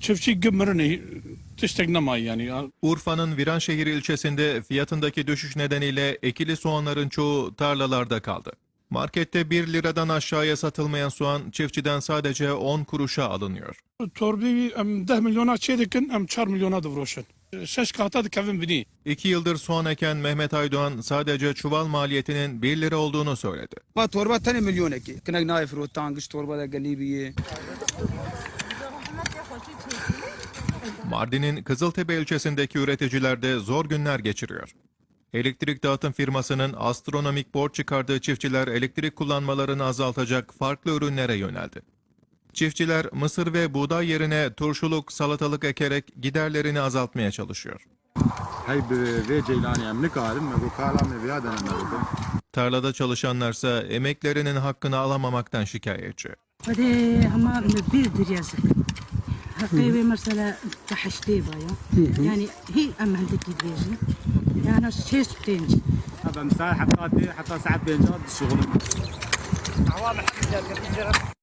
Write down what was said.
Çiftçi gömürünü desteklemay yani. Urfa'nın Viranşehir ilçesinde fiyatındaki düşüş nedeniyle ekili soğanların çoğu tarlalarda kaldı. Markette 1 liradan aşağıya satılmayan soğan çiftçiden sadece 10 kuruşa alınıyor. Torbi 10 milyona çeydikin, 4 milyona devroşun. Şeş kahta kevin bini. İki yıldır soğan eken Mehmet Aydoğan sadece çuval maliyetinin 1 lira olduğunu söyledi. Torba tane milyon eki. Kınak naif rotan, torba da galibiye. Mardin'in Kızıltepe ilçesindeki üreticiler de zor günler geçiriyor. Elektrik dağıtım firmasının astronomik borç çıkardığı çiftçiler elektrik kullanmalarını azaltacak farklı ürünlere yöneldi. Çiftçiler mısır ve buğday yerine turşuluk, salatalık ekerek giderlerini azaltmaya çalışıyor. Tarlada çalışanlarsa emeklerinin hakkını alamamaktan şikayetçi. Hadi ama birdir yazık. حقيبي مرسلة تحشتي بايا يعني هي أم هندك يدريجي يعني شيش بتنجي هذا مساحة حتى حطات ساعة بينجات الشغل. عوامل حديثة